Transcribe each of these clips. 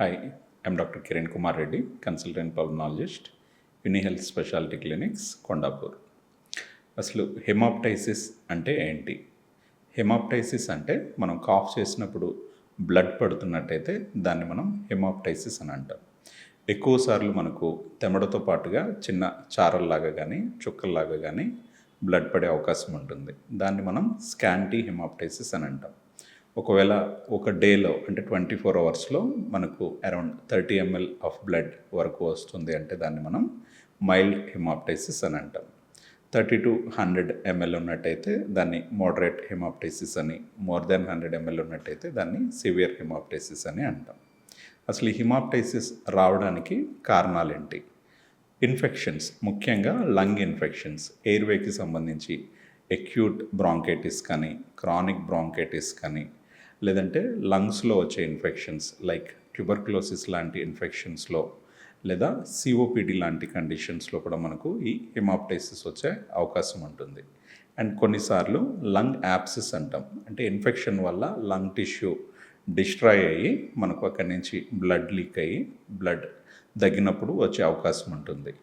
Hi I'm doctor Kiran Kumar Reddy consultant pulmonologist uni health speciality clinics Kondapur అసలు haemoptysis అంటే ఏంటి? హెమాప్టైసిస్ అంటే మనం కాఫ్ చేసినప్పుడు బ్లడ్ పడుతున్నట్టయితే దాన్ని మనం హెమాప్టైసిస్ అని అంటాం. ఎక్కువసార్లు మనకు తెమడతో పాటుగా చిన్న చారల్లాగా కానీ చుక్కల్లాగా కానీ బ్లడ్ పడే అవకాశం ఉంటుంది. దాన్ని మనం స్కాంటీ హెమాప్టైసిస్ అని అంటాం. ఒకవేళ ఒక డేలో అంటే ట్వంటీ ఫోర్ అవర్స్లో మనకు around thirty ML of blood వరకు వస్తుంది అంటే దాన్ని మనం మైల్డ్ హిమాప్టైసిస్ అని అంటాం. థర్టీ టు హండ్రెడ్ ఎంఎల్ ఉన్నట్టయితే దాన్ని మోడరేట్ హిమాప్టైసిస్ అని మోర్ దెన్ హండ్రెడ్ ఎంఎల్ ఉన్నట్టయితే దాన్ని సివియర్ హిమాప్టైసిస్ అని అంటాం. అసలు ఈ హిమాప్టైసిస్ రావడానికి కారణాలు ఏంటి ఇన్ఫెక్షన్స్ ముఖ్యంగా లంగ్ ఇన్ఫెక్షన్స్ ఎయిర్వేకి సంబంధించి ఎక్యూట్ బ్రాంకైటిస్ కానీ క్రానిక్ బ్రాంకైటిస్ కానీ లేదంటే లంగ్స్లో వచ్చే ఇన్ఫెక్షన్స్ లైక్ ట్యూబర్క్లోసిస్ లాంటి ఇన్ఫెక్షన్స్లో లేదా సిఓపిడి లాంటి కండిషన్స్లో కూడా మనకు ఈ హిమాప్టైసిస్ వచ్చే అవకాశం ఉంటుంది. అండ్ కొన్నిసార్లు లంగ్ యాప్సిస్ అంటాం. అంటే ఇన్ఫెక్షన్ వల్ల లంగ్ టిష్యూ డిస్ట్రాయ్ అయ్యి మనకు అక్కడి నుంచి బ్లడ్ లీక్ అయ్యి బ్లడ్ తగ్గినప్పుడు వచ్చే అవకాశం ఉంటుంది.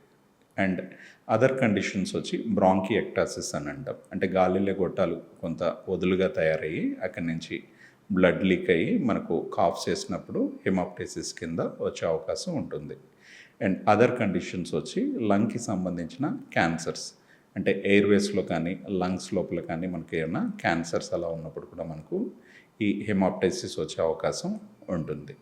అండ్ అదర్ కండిషన్స్ వచ్చి బ్రాంకిఎక్టాసిస్ అని అంటాం. అంటే గాలిలో గొట్టాలు కొంత వదులుగా తయారయ్యి అక్కడి నుంచి బ్లడ్ లీక్ అయ్యి మనకు కాఫ్ చేసినప్పుడు హిమాప్టైసిస్ కింద వచ్చే అవకాశం ఉంటుంది. అండ్ అదర్ కండిషన్స్ వచ్చి లంగ్కి సంబంధించిన క్యాన్సర్స్. అంటే ఎయిర్వేస్లో కానీ లంగ్స్ లోపల కానీ మనకి ఏమైనా క్యాన్సర్స్ అలా ఉన్నప్పుడు కూడా మనకు ఈ హెమాప్టైసిస్ వచ్చే అవకాశం ఉంటుంది.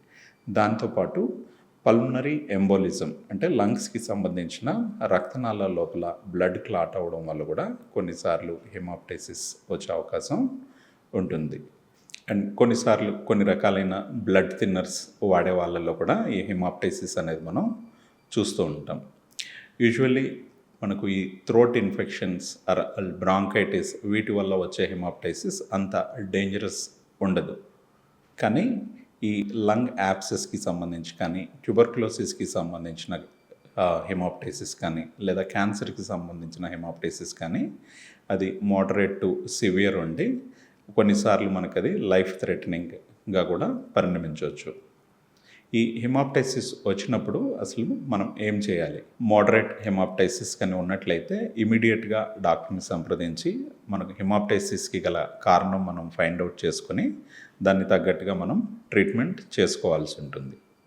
దాంతోపాటు పల్మనరీ ఎంబోలిజం అంటే లంగ్స్కి సంబంధించిన రక్తనాళ లోపల బ్లడ్ క్లాట్ అవ్వడం వల్ల కూడా కొన్నిసార్లు హెమాప్టైసిస్ వచ్చే అవకాశం ఉంటుంది. అండ్ కొన్నిసార్లు కొన్ని రకాలైన బ్లడ్ థిన్నర్స్ వాడే వాళ్ళల్లో కూడా ఈ హిమాప్టైసిస్ అనేది మనం చూస్తూ ఉంటాం. యూజువల్లీ మనకు ఈ థ్రోట్ ఇన్ఫెక్షన్స్ ఆర్ బ్రాంకైటిస్ వీటి వల్ల వచ్చే హిమాప్టైసిస్ అంత డేంజరస్ ఉండదు. కానీ ఈ లంగ్ యాప్సెస్కి సంబంధించి కానీ ట్యూబర్క్లోసిస్కి సంబంధించిన హిమాప్టైసిస్ కానీ లేదా క్యాన్సర్కి సంబంధించిన హిమాప్టైసిస్ కానీ అది మోడరేట్ టు సివియర్ ఉండి కొన్నిసార్లు మనకు అది లైఫ్ థ్రెటనింగ్గా కూడా పరిణమించవచ్చు. ఈ హిమాప్టైసిస్ వచ్చినప్పుడు అసలు మనం ఏం చేయాలి? మోడరేట్ హిమాప్టైసిస్ కానీ ఉన్నట్లయితే ఇమీడియట్గా డాక్టర్ని సంప్రదించి మనకు హిమాప్టైసిస్కి గల కారణం మనం ఫైండ్ అవుట్ చేసుకొని దాన్ని తగ్గట్టుగా మనం ట్రీట్మెంట్ చేసుకోవాల్సి ఉంటుంది.